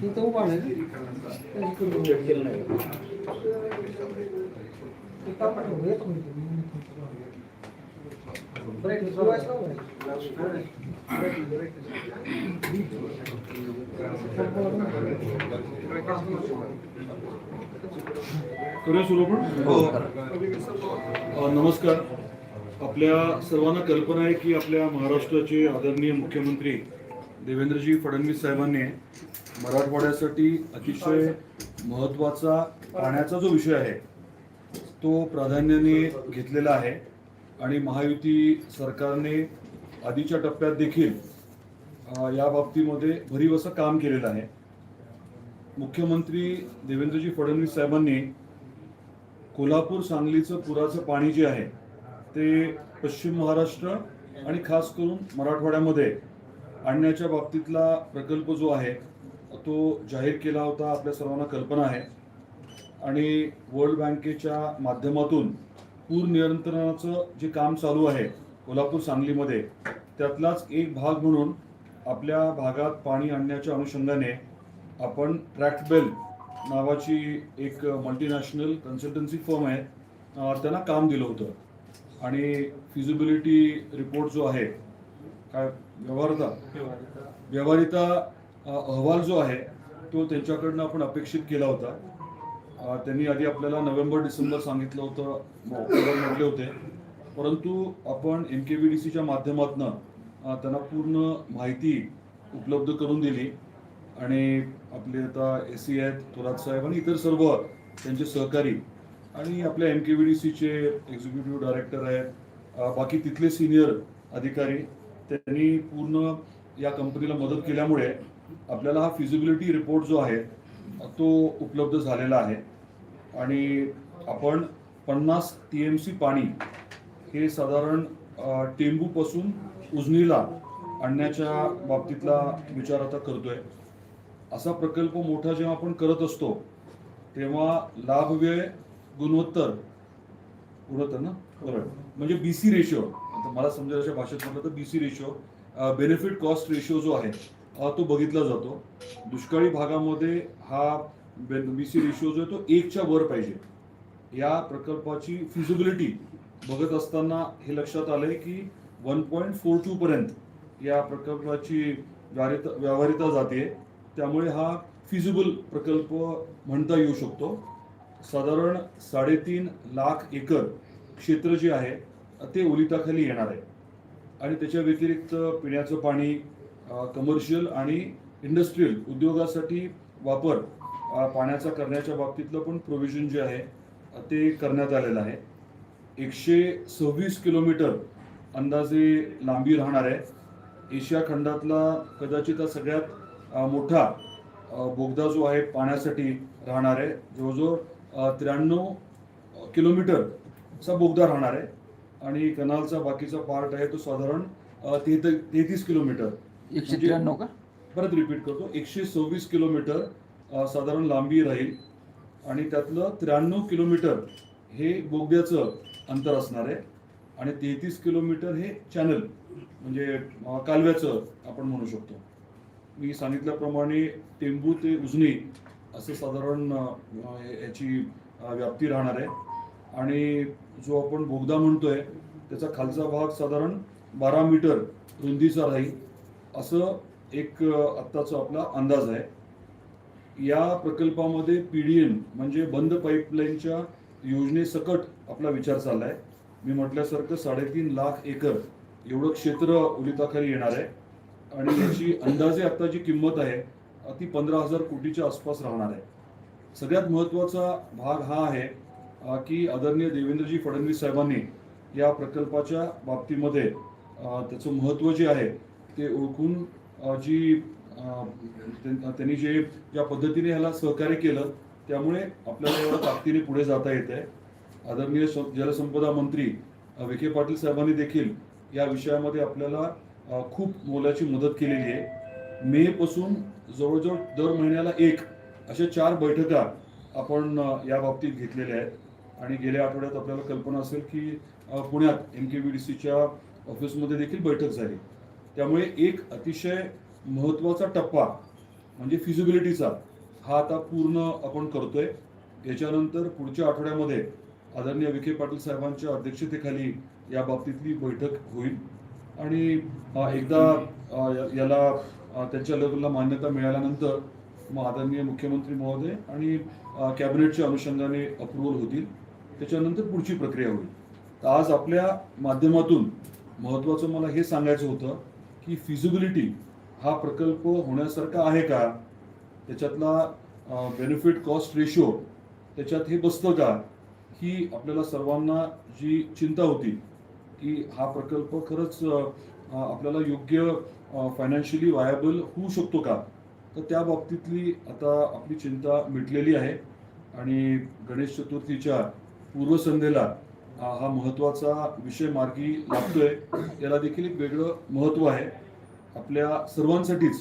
तिथं उभा. करूया सुरू आपण अ, नमस्कार आपल्या सर्वांना कल्पना आहे की आपल्या महाराष्ट्राचे आदरणीय मुख्यमंत्री देवेंद्रजी फडणवीस साहेबांनी मराठवाड्यासाठी अतिशय महत्त्वाचा पाण्याचा जो विषय आहे तो प्राधान्याने घेतलेला आहे. आणि महायुती सरकारने आधीच्या टप्प्यात देखील या बाबतीमध्ये भरीव असं काम केलेलं आहे. मुख्यमंत्री देवेंद्रजी फडणवीस साहेबांनी कोल्हापूर सांगलीचं पुराचं पाणी जे आहे ते पश्चिम महाराष्ट्र आणि खास करून मराठवाड्यामध्ये आणण्याच्या बाबतीतला प्रकल्प जो आहे तो जाहीर केला होता आपल्या सर्वांना कल्पना आहे. आणि वर्ल्ड बँकेच्या माध्यमातून पूर नियंत्रणाचं जे काम चालू आहे कोल्हापूर सांगलीमध्ये त्यातलाच एक भाग म्हणून आपल्या भागात पाणी आणण्याच्या अनुषंगाने आपण ट्रॅक्टबेल नावाची एक मल्टीनॅशनल कन्सल्टन्सी फर्म आहे त्यांना काम दिलं होतं. आणि फिजिबिलिटी रिपोर्ट जो आहे काय व्यवहारता? व्यवहारिता. अहवाल जो आहे तो त्यांच्याकडनं आपण अपेक्षित केला होता. त्यांनी आधी आपल्याला नोव्हेंबर डिसेंबर सांगितलं होतं ऑक्टोबर म्हटले होते. परंतु आपण एम के बी डी सीच्या माध्यमातून त्यांना पूर्ण माहिती उपलब्ध करून दिली. आणि आपले आता एस सी आहेत थोरात साहेब आणि इतर सर्व त्यांचे सहकारी आणि आपल्या एम के व्ही डी सीचे एक्झिक्युटिव्ह डायरेक्टर आहेत. बाकी तिथले सिनियर अधिकारी त्यांनी पूर्ण या कंपनीला मदत केल्यामुळे आपल्याला हा फिजिबिलिटी रिपोर्ट जो आहे तो उपलब्ध झालेला आहे. आणि आपण पन्नास टी एम सी पाणी हे साधारण टेंबूपासून उजनीला आणण्याच्या बाबतीतला विचार आता करतोय. असा प्रकल्प मोठा जेव्हा आपण करत असतो तेव्हा लाभ वेळ गुणवत्तर गुणोत्तर ना? बरोबर. म्हणजे बीसी रेशो आता मला समजायच्या भाषेत म्हटलं तर B C ratio benefit cost ratio जो आहे तो बघितला जातो. दुष्काळी भागामध्ये हा बी सी रेशो जो आहे तो एकच्या वर पाहिजे. या प्रकल्पाची फिजिबिलिटी बघत असताना हे लक्षात आलंय की वन पॉईंट फोर टू पर्यंत या प्रकल्पाची व्यारिता व्यावहारिता जाते. त्यामुळे हा फिजिबल प्रकल्प म्हणता येऊ शकतो. साधारण साडेतीन लाख एकर क्षेत्र जे आहे ते ओलिताखाली येणार आहे. आणि त्याच्या व्यतिरिक्त पिण्याचं पाणी कमर्शियल आणि इंडस्ट्रीयल उद्योगासाठी वापर पाण्याचा करण्याच्या बाबतीतलं पण प्रोव्हिजन जे आहे ते करण्यात आलेलं आहे. एकशे सव्वीस किलोमीटर अंदाजे लांबी राहणार आहे. एशिया खंडातला कदाचित हा सगळ्यात मोठा बोगदा जो आहे पाण्यासाठी राहणार आहे. जवळजवळ त्र्याण्णव किलोमीटरचा बोगदा राहणार आहे. आणि कनालचा बाकीचा पार्ट आहे तो साधारण तेहतीस किलोमीटर. एकशे म्हणजे- त्र्याण्णव का? परत रिपीट करतो. एकशे सव्वीस किलोमीटर साधारण लांबी राहील. आणि त्यातलं त्र्याण्णव किलोमीटर हे बोगद्याचं अंतर असणार आहे. आणि तेहतीस किलोमीटर हे चॅनल म्हणजे कालव्याचं आपण म्हणू शकतो. मी सांगितल्याप्रमाणे टेंबू ते उजनी असं साधारण याची व्याप्ती राहणार आहे. आणि जो आपण बोगदा म्हणतोय त्याचा खालचा भाग साधारण बारा मीटर रुंदीचा राहील असं एक आत्ताचा आपला अंदाज आहे. या प्रकल्पामध्ये पीडीएन म्हणजे बंद पाईपलाईनच्या योजनेसकट आपला विचार चाललाय. मी म्हटल्यासारखं साडेतीन लाख एकर एवढं क्षेत्र ओलिताखाली येणार आहे. आणि याची अंदाजे आता जी किंमत आहे ती पंधरा हजार कोटीच्या आसपास राहणार आहे. सगळ्यात महत्त्वाचा भाग हा आहे की आदरणीय देवेंद्रजी फडणवीस साहेबांनी या प्रकल्पाच्या बाबतीमध्ये त्याचं महत्त्व जे आहे ते ओळखून जी त्यां- त्यांनी जे ज्या पद्धतीने ह्याला सहकार्य केलं त्यामुळे आपल्याला एवढं ताकदीने पुढे जाता येत आहे. आदरणीय जलसंपदा मंत्री विखे पाटील साहेबांनी देखील या विषयामध्ये आपल्याला खूप मोलाची मदत केलेली आहे. मे पासून जवळजवळ दर महिन्याला एक अशा चार बैठका आपण या बाबतीत घेतलेल्या आहेत. आणि गेल्या आठवड्यात आपल्याला कल्पना असेल की पुण्यात एम के बी डी सीच्या ऑफिसमध्ये देखील बैठक झाली. त्यामुळे एक अतिशय महत्त्वाचा टप्पा म्हणजे फिजिबिलिटीचा हा आता पूर्ण आपण करतोय. याच्यानंतर पुढच्या आठवड्यामध्ये आदरणीय विखे पाटील साहेबांच्या अध्यक्षतेखाली या बाबतीतली बैठक होईल. आणि एकदा या- याला त्यांच्या लेवलला मान्यता मिळाल्यानंतर मग आदरणीय मुख्यमंत्री महोदय आणि कॅबिनेटच्या अनुषंगाने अप्रुव्हल होतील. त्याच्यानंतर पुढची प्रक्रिया होईल. तर आज आपल्या माध्यमातून महत्त्वाचं मला हे सांगायचं होतं की फिजिबिलिटी हा प्रकल्प होण्यासारखा आहे का? त्याच्यातला बेनिफिट कॉस्ट रेशो त्याच्यात हे बसतं का? ही आपल्याला सर्वांना जी चिंता होती की हा प्रकल्प खरंच आपल्याला योग्य फायनान्शियली वायबल होऊ शकतो का? तर त्या बाबतीतली आता आपली चिंता मिटलेली आहे. आणि गणेश चतुर्थीच्या पूर्वसंध्येला हा हा महत्त्वाचा विषय मार्गी लागतोय. याला देखील एक वेगळं महत्त्व आहे. आपल्या सर्वांसाठीच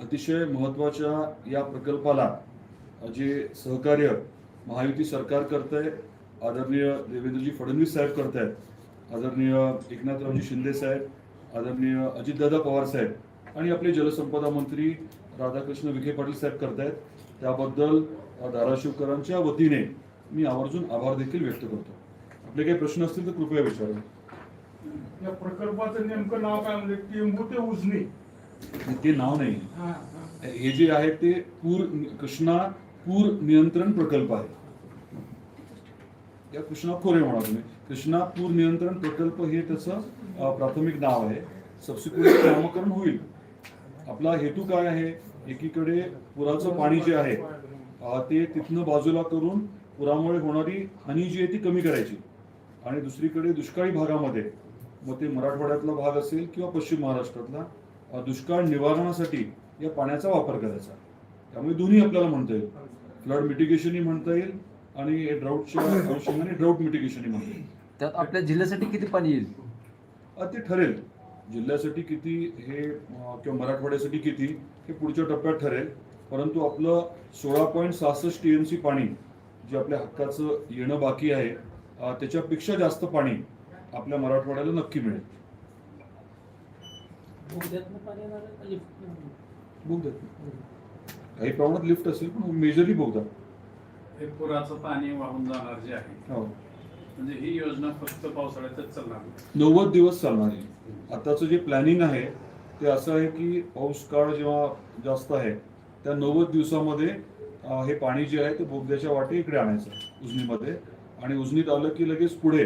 अतिशय महत्त्वाच्या या प्रकल्पाला जे सहकार्य महायुती सरकार करत आहे आदरणीय देवेंद्रजी फडणवीस साहेब करत आहेत आदरणीय एकनाथरावजी शिंदे साहेब आदरणीय अजितदादा पवार साहेब आणि आपले जलसंपदा मंत्री राधाकृष्ण विखे पाटील साहेब करतायत. त्याबद्दल धाराशिवकरांच्या वतीने मी आवर्जून आभार देखील व्यक्त करतो. आपले काही प्रश्न असतील तर कृपया विचारा. या प्रकल्पाचं नेमकं नाव काय म्हणजे? टेंबू ते उजनी ते नाव नाही. हा, हा. हे जे आहे ते पूर कृष्णा पूर नियंत्रण प्रकल्प आहे. या कृष्णा खोरे म्हणा तुम्ही. कृष्णा पूर नियंत्रण प्रकल्प हे त्याचं प्राथमिक नाव आहे. सबसिक्वेंट नामकरण होईल. आपला हेतू काय आहे? एकीकडे पुराचं पाणी जे आहे ते तिथनं बाजूला करून पुरामुळे होणारी हानी जी आहे ती कमी करायची. आणि दुसरीकडे दुष्काळी भागामध्ये मग ते मराठवाड्यातला भाग असेल किंवा पश्चिम महाराष्ट्रातला दुष्काळ निवारणासाठी या पाण्याचा वापर करायचा. त्यामुळे दोन्ही आपल्याला म्हणता येईल. फ्लड मिटिगेशनही म्हणता येईल आणि ड्राऊटच्या अनुषंगाने ड्राऊट मिटिगेशनही म्हणता येईल. त्यात आपल्या जिल्ह्यासाठी किती पाणी येईल? ते ठरेल. जिल्ह्यासाठी किती हे किंवा मराठवाड्यासाठी किती हे पुढच्या टप्प्यात ठरेल. परंतु आपलं सोळा पॉईंट सहासष्ट टी एम सी पाणी जे आपल्या हक्काचं येणं बाकी आहे त्याच्यापेक्षा जास्त पाणी आपल्या मराठवाड्याला नक्की मिळेल. काही प्रमाणात लिफ्ट असेल पण मेजरली बोगदा हे पुराचं पाणी वाहून जाणार जे आहे हो. म्हणजे ही योजना फक्त पावसाळ्यातच चालणार नव्वद दिवस चालणार आहे. आताचं जे प्लॅनिंग आहे ते असं आहे की पाऊस काळ जेव्हा जास्त आहे त्या नव्वद दिवसामध्ये हे पाणी जे आहे ते बोगद्याच्या वाटे इकडे आणायचं उजनीमध्ये. आणि उजनीत आलं की लगेच पुढे.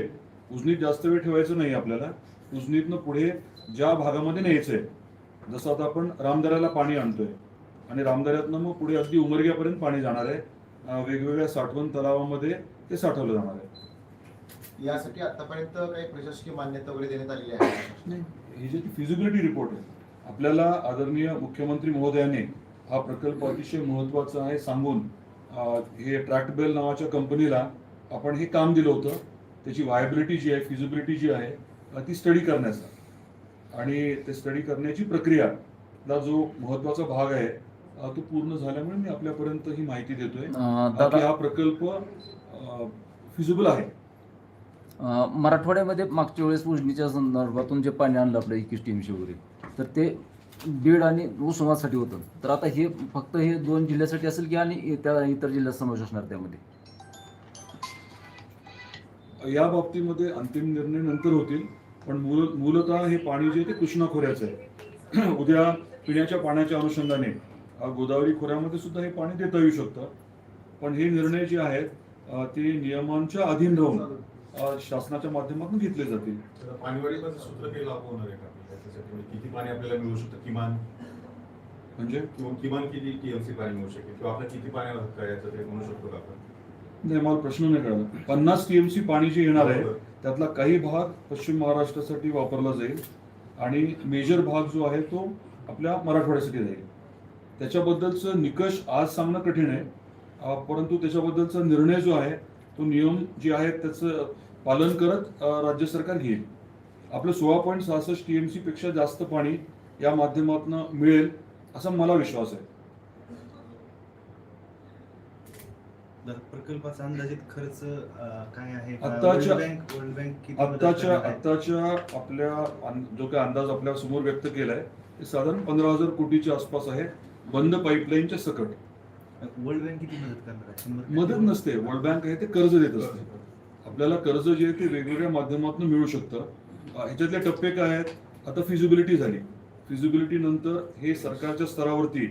उजनीत जास्त वेळ ठेवायचं नाही आपल्याला. उजनीतनं पुढे ज्या भागामध्ये न्यायचं आहे जसं आता आपण रामदऱ्याला पाणी आणतोय. आणि रामदऱ्यातनं मग पुढे अगदी उमरग्यापर्यंत पाणी जाणार आहे. वेगवेगळ्या साठवण तलावामध्ये ते साठवलं जाणार आहे. यासाठी आतापर्यंत काही प्रशासकीय मान्यता वगैरे देण्यात आलेली आहे. नाही ही जी फिजिबिलिटी रिपोर्ट आहे आपल्याला आदरणीय मुख्यमंत्री महोदयाने हा प्रकल्प अतिशय महत्त्वाचा आहे सांगून हे ट्रॅक्टबेल नावाच्या कंपनीला आपण हे काम दिलं होतं. त्याची वायबिलिटी जी आहे फिजिबिलिटी जी आहे ती स्टडी करण्याचा. आणि ते स्टडी करण्याची प्रक्रिया ला जो महत्त्वाचा भाग आहे तो पूर्ण झाल्यामुळे मी आपल्यापर्यंत ही माहिती देतोय. हा प्रकल्प फिजिबल आहे. मराठवाड्यामध्ये मागच्या वेळेस उजनीच्या संदर्भातून जे पाणी आणलं आपल्या एकवीस टीमशी वगैरे तर ते बीड आणि उस्मानासाठी होतं. तर आता हे फक्त हे दोन जिल्ह्यासाठी असेल की आणि त्या इतर जिल्ह्यात समावेश असणार त्यामध्ये? या बाबतीमध्ये अंतिम निर्णय नंतर होतील पण मूल मूलतः हे पाणी जे ते कृष्णा खोऱ्याचं आहे. उद्या पिण्याच्या पाण्याच्या अनुषंगाने गोदावरी खोऱ्यामध्ये सुद्धा हे पाणी देता येऊ शकतं. पण हे निर्णय जे आहेत ते नियमांच्या अधीन राहून शासनाच्या माध्यमातून घेतले जातील. तर पाणीवाढीचं सूत्र काही लागू होणार आहे का? त्याच्यासाठी म्हणजे किती पाणी आपल्याला मिळू शकतं? किमान? म्हणजे? किमान किती टीएमसी पाणी मिळू शकेल? किंवा आपल्या किती पाण्यावर हक्क आहे याचं ते म्हणू शकतो का आपण? नाही मला प्रश्न नाही कळला. पन्नास टीएमसी पाणी जे येणार आहे त्यातला काही भाग पश्चिम महाराष्ट्रासाठी वापरला जाईल आणि मेजर भाग जो आहे तो आपल्या मराठवाड्यासाठी जाईल. त्याच्याबद्दलचं निकष आज सांगणं कठीण आहे. परंतु त्याच्याबद्दलचा निर्णय जो आहे तो नियम जे आहेत त्याचं पालन करत राज्य सरकार घेईल. आपलं सोळा पॉईंट सहासष्ट टी एमपेक्षा जास्त पाणी या माध्यमातून मिळेल असा मला विश्वास आहे. प्रकल्पाचा अंदाजित खर्च काय आहे? आत्ताच्या- आत्ताच्या आहे? आत्ताच्या आपल्या जो काही अंदाज आपल्यासमोर व्यक्त केलाय ते साधारण पंधरा हजार कोटीच्या आसपास आहे बंद पाईपलाईनच्या सकट. वर्ल्ड बँक किती मदत करणार आहे? शंभर? मदत नसते. वर्ल्ड बँक आहे ते कर्ज देत असते. आपल्याला कर्ज जे आहे ते वेगवेगळ्या माध्यमातून मिळू शकतं. ह्याच्यातले टप्पे काय आहेत? आता फिजिबिलिटी झाली. फिजिबिलिटी नंतर हे सरकारच्या स्तरावरती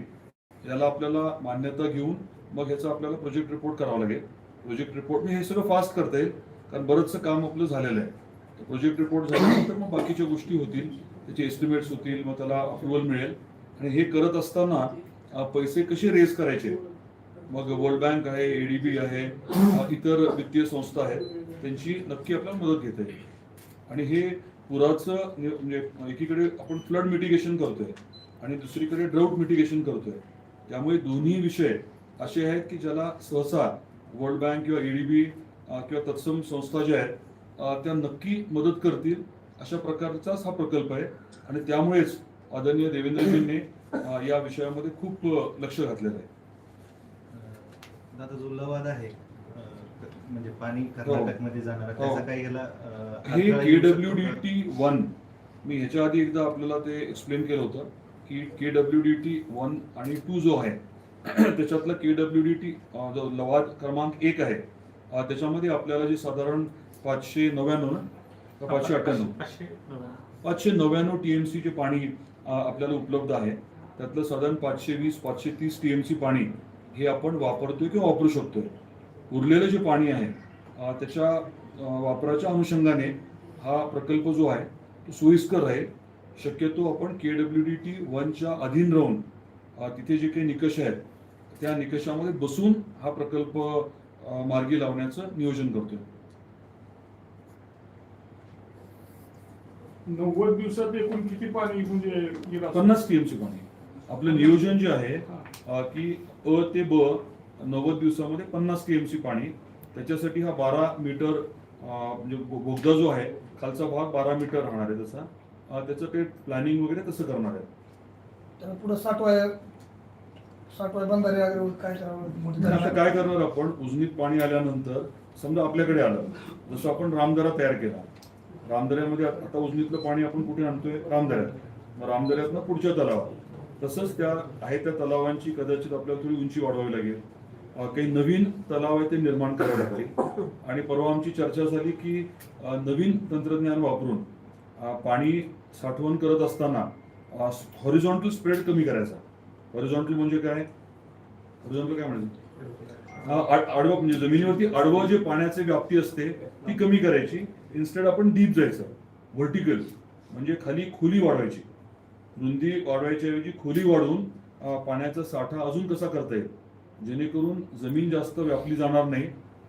याला आपल्याला मान्यता घेऊन मग ह्याचा आपल्याला प्रोजेक्ट रिपोर्ट करावा लागेल. प्रोजेक्ट रिपोर्ट हे सगळं फास्ट करता येईल कारण बरंचसं काम आपलं झालेलं आहे. प्रोजेक्ट रिपोर्ट झाल्यानंतर मग बाकीच्या गोष्टी होतील. त्याचे एस्टिमेट्स होतील मग त्याला अप्रुव्हल मिळेल. आणि हे करत असताना पैसे कसे रेज करायचे? मग वर्ल्ड बँक आहे एडीबी आहे इतर वित्तीय संस्था आहेत त्यांची नक्की आपल्याला मदत घेता. येईल आणि हे पुराचं म्हणजे एकीकडे आपण फ्लड मिटिगेशन करतोय आणि दुसरीकडे ड्राऊट मिटिगेशन करतोय. त्यामुळे दोन्ही विषय असे आहेत की ज्याला सहसा वर्ल्ड बँक किंवा एडीबी किंवा तत्सम संस्था ज्या आहेत त्या नक्की मदत करतील अशा प्रकारचाच हा प्रकल्प आहे. आणि त्यामुळेच आदरणीय देवेंद्रजींनी या विषयामध्ये खूप लक्ष घातलेलं आहे. आता जो लवाद आहे म्हणजे पाणी कर्नाटकमध्ये जाणार हो. त्याचा काही याला हे अडथळा के येऊ शकतो डब्ल्यू डी का? टी वन मी ह्याच्या आधी एकदा आपल्याला ते एक्सप्लेन केलं होतं की K W D T one आणि टू जो आहे त्याच्यातला के डब्ल्यू डी टी जो लवाद क्रमांक एक आहे अं, त्याच्यामध्ये आपल्याला जे साधारण पाचशे नव्याण्णव ना का पाचशे अठ्ठ्याण्णव पाचशे नव्याण्णव. पाचशे नव्याण्णव टी एम सीचे पाणी अ, आपल्याला उपलब्ध आहे त्यातलं साधारण पाचशे वीस पाचशे तीस टी एम सी पाणी हे आपण वापरतोय किंवा वापरू शकतोय. उरलेलं जे पाणी आहे त्याच्या वापराच्या अनुषंगाने हा प्रकल्प जो आहे तो सोयीस्कर राहील. शक्यतो आपण के डब्ल्यू डी टी वनच्या अधीन राहून तिथे जे काही निकष आहेत त्या निकषामध्ये बसून हा प्रकल्प मार्गी लावण्याचं नियोजन करतोय. नव्वद दिवसात एकूण किती पाणी म्हणजे? पन्नास टीएमसी पाणी. आपलं नियोजन जे आहे की अ ते ब नव्वद दिवसामध्ये पन्नास टीएमसी पाणी. त्याच्यासाठी हा बारा मीटर म्हणजे बोगदा जो आहे खालचा भाग बारा मीटर राहणार आहे तसा. त्याचं ते प्लॅनिंग वगैरे तसं करणार आहे. पुढं साठवाय साठवाय बंधारे वगैरे काय करणार आपण? उजनीत पाणी आल्यानंतर समजा आपल्याकडे आलं जसं आपण रामदरा तयार केला. रामदऱ्यामध्ये आता आता उजनीतलं पाणी आपण कुठे आणतोय? रामदऱ्यात. मग रामदऱ्यातनं पुढच्या तलावात तसंच त्या आहे त्या तलावांची कदाचित आपल्याला थोडी उंची वाढवावी लागेल. काही नवीन तलाव आहे ते निर्माण करावे लागतील. आणि परवा आमची चर्चा झाली की नवीन तंत्रज्ञान वापरून पाणी साठवण करत असताना हॉरिझॉन्टल स्प्रेड कमी करायचा. हॉरिझॉन्टल म्हणजे काय? हॉरिझॉन्टल काय म्हणायचं? आडवं म्हणजे जमिनीवरती आडवं जे पाण्याचे व्याप्ती असते ती कमी करायची. इन्स्टेड आपण डीप जायचं. व्हर्टिकल म्हणजे खाली खोली वाढवायची. रुंदी वाढवायच्या ऐवजी खोली वाढवून पाण्याचा साठा अजून कसा करता येईल? जेणेकरून जमीन जास्त व्यापली जाणार नाही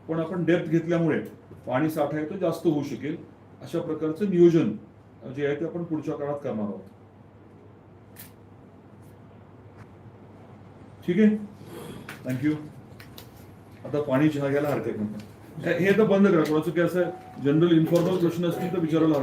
पण आपण डेप्थ घेतल्यामुळे पाणी साठा आहे तो जास्त होऊ शकेल. अशा प्रकारचं नियोजन जे आहे ते आपण पुढच्या काळात करणार आहोत. ठीक आहे? थँक्यू आता पाणी चहा घ्यायला हरकत नाही. हे तर बंद करा. थोडंसं की असं जनरल इन्फॉर्मल प्रश्न असतील तर विचारायला